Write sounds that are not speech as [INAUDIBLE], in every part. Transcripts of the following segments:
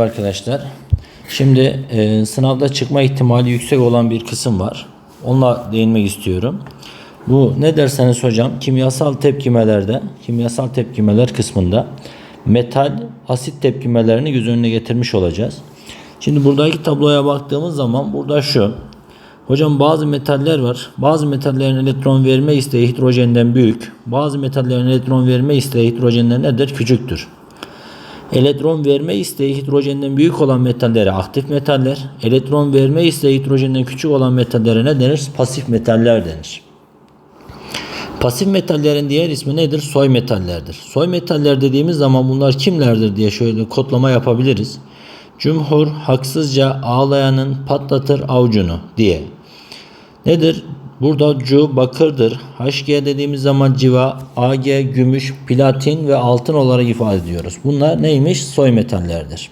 Arkadaşlar, şimdi e, sınavda çıkma ihtimali yüksek olan bir kısım var. Onunla değinmek istiyorum. Bu ne derseniz hocam kimyasal tepkimelerde, kimyasal tepkimeler kısmında metal asit tepkimelerini göz önüne getirmiş olacağız. Şimdi buradaki tabloya baktığımız zaman burada şu. Hocam bazı metaller var. Bazı metallerin elektron verme isteği hidrojenden büyük. Bazı metallerin elektron verme isteği hidrojenden nedir? Küçüktür. Elektron verme isteği hidrojenden büyük olan metallere aktif metaller, elektron verme isteği hidrojenden küçük olan metallere ne denir? Pasif metaller denir. Pasif metallerin diğer ismi nedir? Soy metallerdir. Soy metaller dediğimiz zaman bunlar kimlerdir diye şöyle kodlama yapabiliriz. Cumhur haksızca ağlayanın patlatır avucunu diye. Nedir? Burada Cu bakırdır. HG dediğimiz zaman civa, Ag gümüş, platin ve altın olarak ifade ediyoruz. Bunlar neymiş? Soy metallerdir.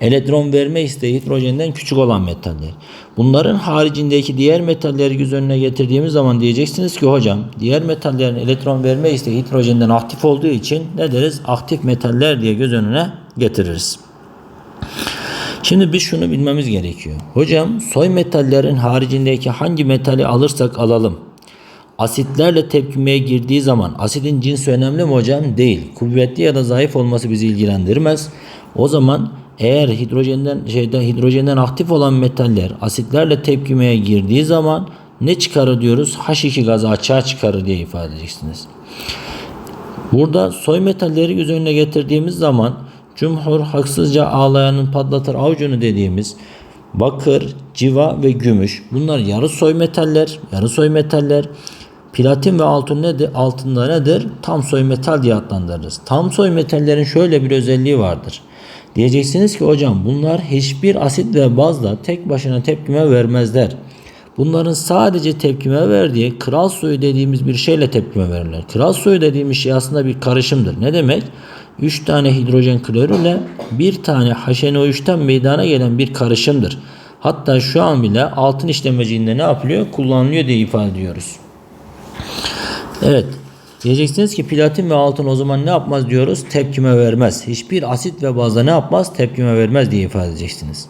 Elektron verme isteği hidrojenden küçük olan metaller. Bunların haricindeki diğer metalleri göz önüne getirdiğimiz zaman diyeceksiniz ki hocam diğer metallerin elektron verme isteği hidrojenden aktif olduğu için ne deriz? Aktif metaller diye göz önüne getiririz. Şimdi biz şunu bilmemiz gerekiyor. Hocam soy metallerin haricindeki hangi metali alırsak alalım. Asitlerle tepkimeye girdiği zaman asidin cinsi önemli mi hocam? Değil. Kuvvetli ya da zayıf olması bizi ilgilendirmez. O zaman eğer hidrojenden şeyde hidrojenden aktif olan metaller asitlerle tepkimeye girdiği zaman ne çıkarır diyoruz? H2 gazı açığa çıkarır diye ifade edeceksiniz. Burada soy metalleri göz önüne getirdiğimiz zaman cumhur haksızca ağlayanın patlatır avucunu dediğimiz bakır, civa ve gümüş bunlar yarı soy metaller, yarı soy metaller. Platin ve altın nedir? Altında nedir? Tam soy metal diye adlandırırız. Tam soy metallerin şöyle bir özelliği vardır. Diyeceksiniz ki hocam bunlar hiçbir asit ve bazla tek başına tepkime vermezler. Bunların sadece tepkime verdiği kral suyu dediğimiz bir şeyle tepkime verirler. Kral suyu dediğimiz şey aslında bir karışımdır. Ne demek? 3 tane hidrojen klorürle bir tane HNO3'ten meydana gelen bir karışımdır. Hatta şu an bile altın işlemecinde ne yapılıyor? Kullanılıyor diye ifade ediyoruz. Evet. Diyeceksiniz ki platin ve altın o zaman ne yapmaz diyoruz? Tepkime vermez. Hiçbir asit ve bazda ne yapmaz? Tepkime vermez diye ifade edeceksiniz.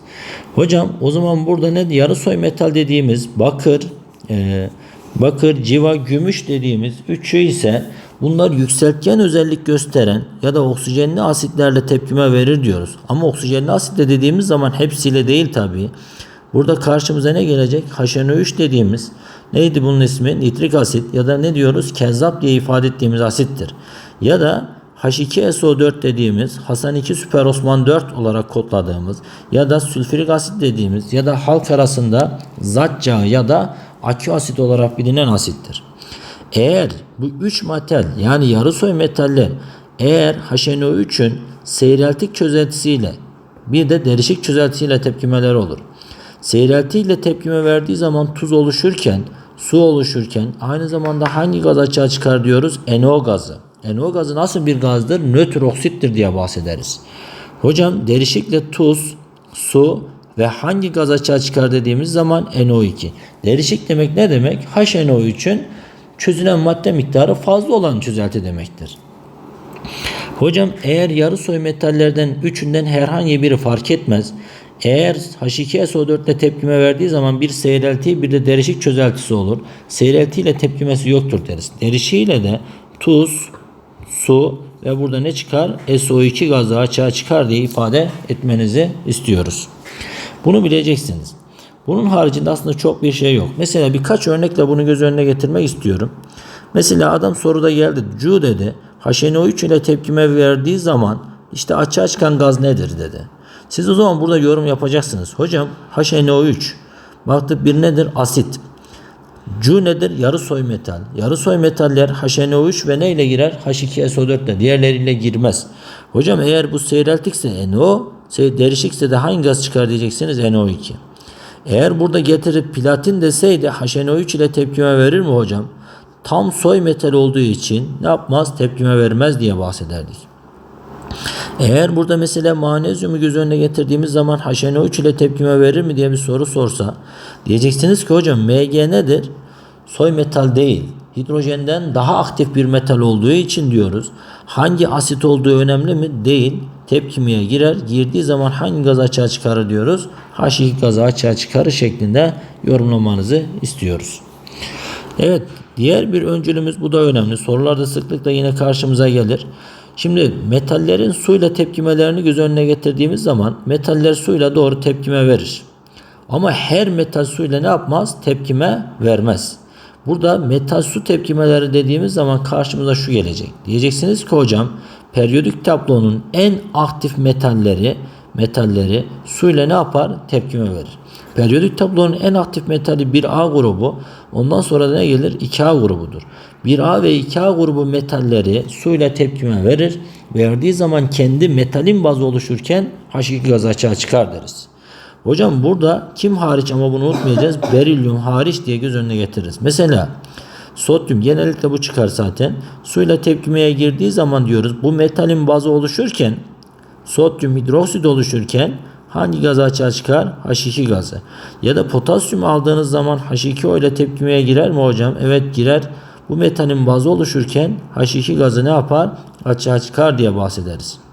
Hocam o zaman burada ne? Yarı soy metal dediğimiz bakır, e, bakır, civa, gümüş dediğimiz üçü ise bunlar yükseltgen özellik gösteren ya da oksijenli asitlerle tepkime verir diyoruz. Ama oksijenli asitle dediğimiz zaman hepsiyle değil tabii. Burada karşımıza ne gelecek? HNO3 dediğimiz neydi bunun ismi? Nitrik asit ya da ne diyoruz? Kezzap diye ifade ettiğimiz asittir. Ya da H2SO4 dediğimiz Hasan 2 Süper Osman 4 olarak kodladığımız ya da sülfürik asit dediğimiz ya da halk arasında zat yağı ya da akü asit olarak bilinen asittir. Eğer bu üç metal yani yarı soy metaller eğer HNO3'ün seyreltik çözeltisiyle bir de derişik çözeltisiyle tepkimeler olur. Seyrelti ile tepkime verdiği zaman tuz oluşurken, su oluşurken aynı zamanda hangi gaz açığa çıkar diyoruz? NO gazı. NO gazı nasıl bir gazdır? Nötr oksittir diye bahsederiz. Hocam derişikle tuz, su ve hangi gaz açığa çıkar dediğimiz zaman NO2. Derişik demek ne demek? HNO3'ün çözülen madde miktarı fazla olan çözelti demektir. Hocam eğer yarı soy metallerden üçünden herhangi biri fark etmez. Eğer H2SO4 ile tepkime verdiği zaman bir seyrelti bir de derişik çözeltisi olur. Seyrelti ile tepkimesi yoktur deriz. Derişiğiyle de tuz, su ve burada ne çıkar? SO2 gazı açığa çıkar diye ifade etmenizi istiyoruz. Bunu bileceksiniz. Bunun haricinde aslında çok bir şey yok. Mesela birkaç örnekle bunu göz önüne getirmek istiyorum. Mesela adam soruda geldi. Cu dedi. HNO3 ile tepkime verdiği zaman işte açığa çıkan gaz nedir dedi. Siz o zaman burada yorum yapacaksınız. Hocam HNO3 baktık bir nedir? Asit. Cu nedir? Yarı soy metal. Yarı soy metaller HNO3 ve ne ile girer? H2SO4 ile. Diğerleriyle girmez. Hocam eğer bu seyreltikse NO, derişikse de hangi gaz çıkar diyeceksiniz? NO2. Eğer burada getirip platin deseydi HNO3 ile tepkime verir mi hocam? Tam soy metal olduğu için ne yapmaz? Tepkime vermez diye bahsederdik. Eğer burada mesela manezyumu göz önüne getirdiğimiz zaman HNO3 ile tepkime verir mi diye bir soru sorsa diyeceksiniz ki hocam Mg nedir? Soy metal değil. Hidrojenden daha aktif bir metal olduğu için diyoruz. Hangi asit olduğu önemli mi? Değil. Tepkimeye girer. Girdiği zaman hangi gaz açığa çıkarır diyoruz. H2 gazı açığa çıkarır şeklinde yorumlamanızı istiyoruz. Evet, diğer bir öncülümüz bu da önemli. Sorularda sıklıkla yine karşımıza gelir. Şimdi metallerin suyla tepkimelerini göz önüne getirdiğimiz zaman metaller suyla doğru tepkime verir. Ama her metal suyla ne yapmaz? Tepkime vermez. Burada metal su tepkimeleri dediğimiz zaman karşımıza şu gelecek. Diyeceksiniz ki hocam periyodik tablonun en aktif metalleri metalleri suyla ne yapar? Tepkime verir. Periyodik tablonun en aktif metali 1A grubu. Ondan sonra ne gelir? 2A grubudur. 1A ve 2A grubu metalleri suyla tepkime verir. Verdiği zaman kendi metalin bazı oluşurken H2 gazı açığa çıkar deriz. Hocam burada kim hariç ama bunu unutmayacağız. [LAUGHS] Berilyum hariç diye göz önüne getiririz. Mesela sodyum genellikle bu çıkar zaten. Suyla tepkimeye girdiği zaman diyoruz bu metalin bazı oluşurken sodyum hidroksit oluşurken hangi gaz açığa çıkar? H2 gazı. Ya da potasyum aldığınız zaman H2O ile tepkimeye girer mi hocam? Evet girer. Bu metalin bazı oluşurken H2 gazı ne yapar? Açığa çıkar diye bahsederiz.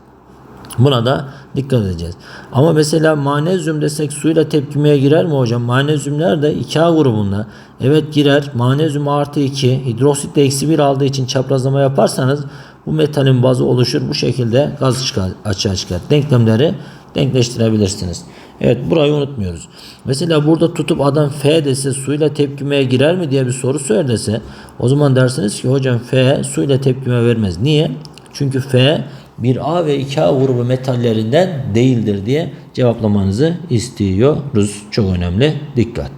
Buna da dikkat edeceğiz. Ama mesela manezyum desek suyla tepkimeye girer mi hocam? Manezyumlar da 2A grubunda. Evet girer. Manezyum artı 2, hidroksit de eksi 1 aldığı için çaprazlama yaparsanız bu metalin bazı oluşur. Bu şekilde gaz çıkar, açığa çıkar. Denklemleri denkleştirebilirsiniz. Evet burayı unutmuyoruz. Mesela burada tutup adam F dese suyla tepkimeye girer mi diye bir soru söylese o zaman dersiniz ki hocam F suyla tepkime vermez. Niye? Çünkü F 1A ve 2A grubu metallerinden değildir diye cevaplamanızı istiyoruz. Çok önemli. Dikkat.